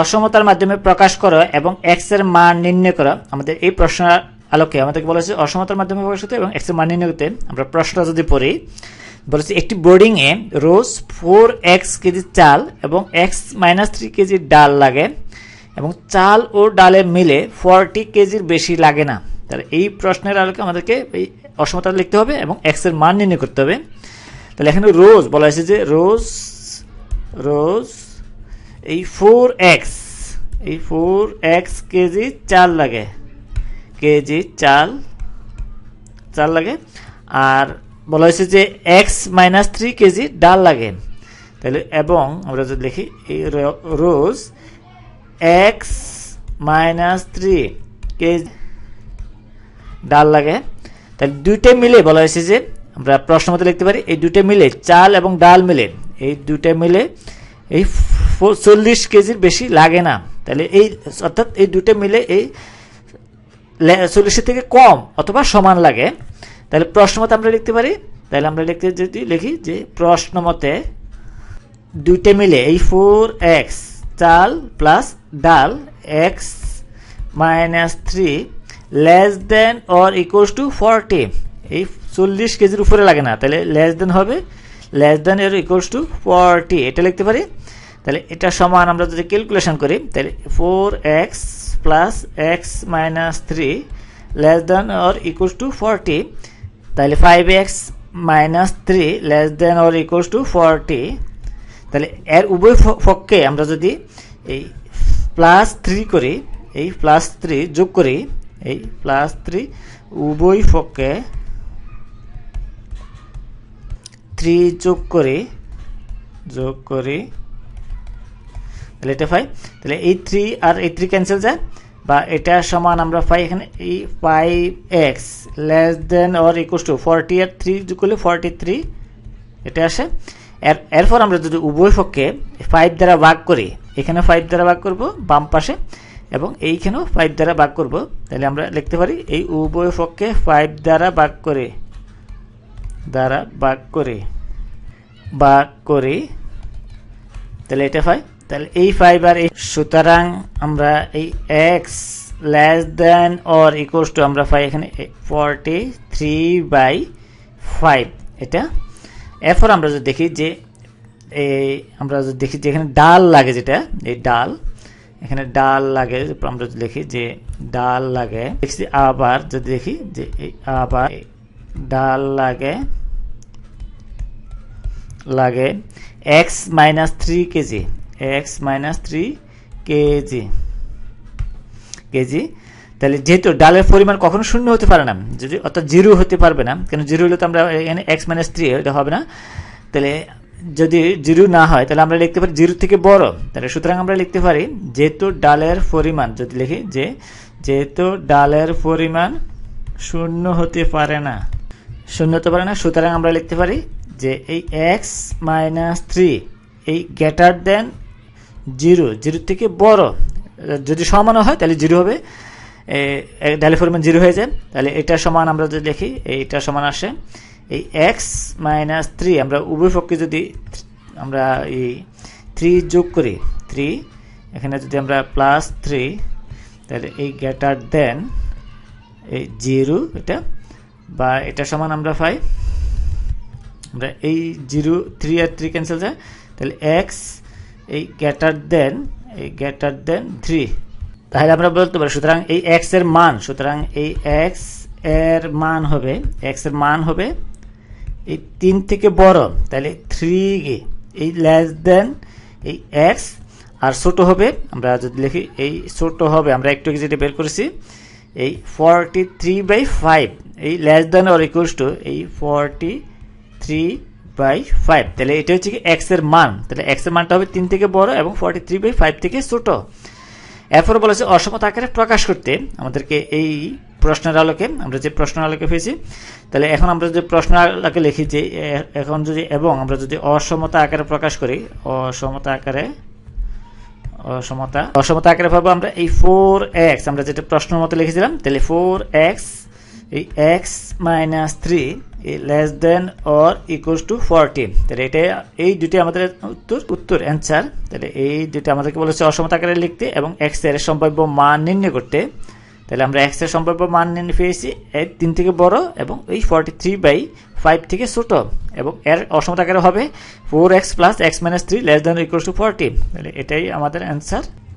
অসমতার মাধ্যমে প্রকাশ করো এবং এক্সের মান নির্ণয় করো। আমাদের এই প্রশ্ন আলোকে আমাদেরকে বলেছে অসমতার মাধ্যমে প্রকাশ করতে এবং এক্সের মান নির্ণয় করতে। আমরা প্রশ্নটা যদি পড়ি বলেছে একটি বোর্ডিং এ রোজ ফোর এক্স কেজি চাল এবং এক্স মাইনাস থ্রি কেজি ডাল লাগে এবং চাল ও ডালে মিলে ফর্টি কেজির বেশি লাগে না। তাহলে এই প্রশ্নের আলোকে আমাদেরকে এই অসমতা লিখতে হবে এবং এক্সের মান নির্ণয় করতে হবে। তাহলে এখানে রোজ বলা হয়েছে যে রোজ রোজ এই ফোর এক্স, এই ফোর এক্স কেজি চাল লাগে, কেজি চাল চাল লাগে। আর বলা হয়েছে যে এক্স মাইনাস থ্রি কেজি ডাল লাগে। তাহলে এবং আমরা যদি লিখি, এই রোজ এক্স মাইনাস থ্রি কেজি ডাল লাগে। তাহলে দুইটা মিলে বলা হয়েছে যে আমরা প্রশ্ন মতো লিখতে পারি, এই দুইটা মিলে চাল এবং ডাল মিলে, এই দুইটা মিলে এই চল্লিশ কেজির বেশি লাগে না। তাহলে এই, অর্থাৎ এই দুটো মিলে এই চল্লিশের থেকে কম অথবা সমান লাগে। তাহলে প্রশ্ন মতে আমরা লিখতে পারি? তাহলে আমরা লিখতে যদি লিখি যে প্রশ্ন মতে দুইটা মিলে এই ফোর এক্স চাল প্লাস ডাল X minus three less than or equals to forty. এই চল্লিশ কেজির উপরে লাগে না। তাহলে লেস দেন হবে লেস দেন এর ইকুয়ালস টু ফর্টি এটা লিখতে পারি? তাহলে এটা সমান আমরা যদি ক্যালকুলেশন করি, তাহলে four X plus X minus three less than or equals to forty তাহলে five X minus three less than or equals to forty তাহলে এর উভয় পক্ষে আমরা যদি এই প্লাস থ্রি করি, এই প্লাস থ্রি যোগ করি, এই প্লাস থ্রি উভয় পক্ষে থ্রি যোগ করি যোগ করি, তাহলে এটা পাই তাহলে এই থ্রি আর এই থ্রি ক্যান্সেল যায়, বা এটা সমান আমরা পাই এখানে, এই five X less than or equals to forty R three যোগ করলে ফর্টি থ্রি এটা আসে। এর, এরপর আমরা যদি উভয় পক্ষে ফাইভ দ্বারা ভাগ করি, এখানে ফাইভ দ্বারা ভাগ করব, বাম পাশে, এবং এইখানেও ফাইভ দ্বারা ভাগ করব, তাহলে আমরা লিখতে পারি, এই উভয় পক্ষে ফাইভ দ্বারা ভাগ করে দ্বারা ভাগ করে, ভাগ করি, তাহলে এটা পাই তাহলে এই ফাইভ আর এই, সুতরাং আমরা এই X less than or equals to আমরা পাই এখানে ফর্টি থ্রি বাই ফাইভ এটা? এরপর আমরা যদি দেখি যে এই আমরা যদি দেখি যে এখানে ডাল লাগে যেটা, এই ডাল, এখানে ডাল লাগে আমরা যদি দেখি যে ডাল লাগে, দেখছি আবার যদি দেখি যে আবার ডাল লাগে লাগে X minus three KG, X minus three KG KG. তাহলে যেহেতু ডালের পরিমাণ কখনো শূন্য হতে পারে না, যদি অর্থাৎ জিরো হতে পারবে না, কেন জিরো হলে তো আমরা এখানে এক্স মাইনাস থ্রি, এটা হবে না। তাহলে যদি জিরো না হয়, তাহলে আমরা লিখতে পারি জিরো থেকে বড়। তাহলে সুতরাং আমরা লিখতে পারি যেহেতু ডালের পরিমাণ, যদি লিখি যে, যেহেতু ডালের পরিমাণ শূন্য হতে পারে না শূন্য হতে পারে না। সুতরাং আমরা লিখতে পারি যে এই এক্স মাইনাস থ্রি এই গ্রেটার দেন জিরো জিরো থেকে বড়, যদি সমান হয় তাহলে জিরো হবে। ডালের পরিমাণ জিরো হয়ে যায়। তাহলে এটা সমান আমরা যদি দেখি, এইটা সমান আসে। এই এক্স মাইনাস থ্রি আমরা উভয় পক্ষে যদি আমরা এই থ্রি যোগ করি থ্রি এখানে যদি আমরা প্লাস থ্রি তাহলে এই গ্রেটার দেন এই জিরো এটা বা এটা সমান আমরা পাই। আমরা এই জিরো থ্রি আর থ্রি ক্যান্সেল যায়। তাহলে এক্স এই গ্রেটার দেন এই গ্যাটার দেন থ্রি তাহলে আমরা বলতে পারি, সুতরাং এই এক্সের মান, সুতরাং এই এক্সের মান হবে এক্সের মান হবে এই তিন থেকে বড়, তাহলে থ্রি গে এই লেস দেন এই এক্স আর ছোট হবে, আমরা যদি লিখি এই ছোট হবে, আমরা একটু যেটা বের করেছি এই ফর্টি থ্রি বাই ফাইভ এই less than or equals to এই ফর্টি থ্রি বাই ফাইভ তাহলে এটা হচ্ছে কি এক্সের মান। তাহলে এক্সের মানটা হবে তিন থেকে বড় এবং ফর্টি থ্রি বাই ফাইভ থেকে ছোট। এরপর বলেছে অসমতা আকারে প্রকাশ করতে। আমাদেরকে এই প্রশ্নের আলোকে, আমরা যে প্রশ্নের আলোকে পেয়েছি, তাহলে এখন আমরা যদি প্রশ্ন আলোকে লিখি যে এখন যদি এবং আমরা যদি অসমতা আকারে প্রকাশ করি, অসমতা আকারে অসমতা অসমতা আকারে পাবো আমরা এই ফোর এক্স আমরা যেটা প্রশ্নের মতো লিখেছিলাম, তাহলে ফোর এক্স এই X minus three less than or equals to forty তাহলে এটা, এই দুটি আমাদের উত্তর উত্তর অ্যান্সার তাহলে এই দুটি আমাদেরকে বলেছে অসমতা আকারে লিখতে এবং এক্সের সম্ভাব্য মান নির্ণয় করতে। তাহলে আমরা এক্সের সম্ভাব্য মান নিয়ে পেয়েছি এর তিন থেকে বড় এবং এই ফর্টি থ্রি বাই ফাইভ থেকে ছোট এবং এর অসমতা আকারে হবে four X plus X minus three less than equal to forty তাহলে এটাই আমাদের অ্যান্সার